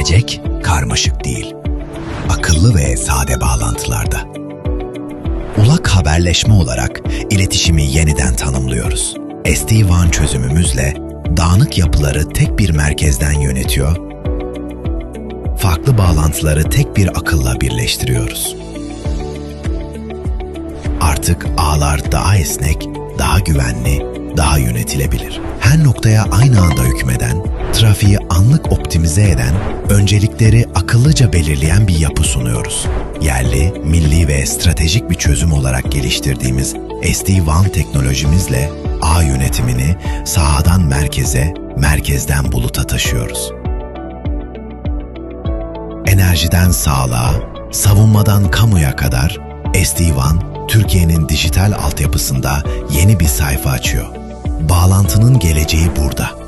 Gelecek karmaşık değil. Akıllı ve sade bağlantılarda. Ulak haberleşme olarak iletişimi yeniden tanımlıyoruz. SD-WAN çözümümüzle dağınık yapıları tek bir merkezden yönetiyor, farklı bağlantıları tek bir akılla birleştiriyoruz. Artık ağlar daha esnek, daha güvenli, daha yönetilebilir. Her noktaya aynı anda hükmeden, trafiği anlık optimize eden, öncelikleri akıllıca belirleyen bir yapı sunuyoruz. Yerli, milli ve stratejik bir çözüm olarak geliştirdiğimiz SD-WAN teknolojimizle ağ yönetimini sahadan merkeze, merkezden buluta taşıyoruz. Enerjiden sağlığa, savunmadan kamuya kadar SD-WAN, Türkiye'nin dijital altyapısında yeni bir sayfa açıyor. Bağlantının geleceği burada.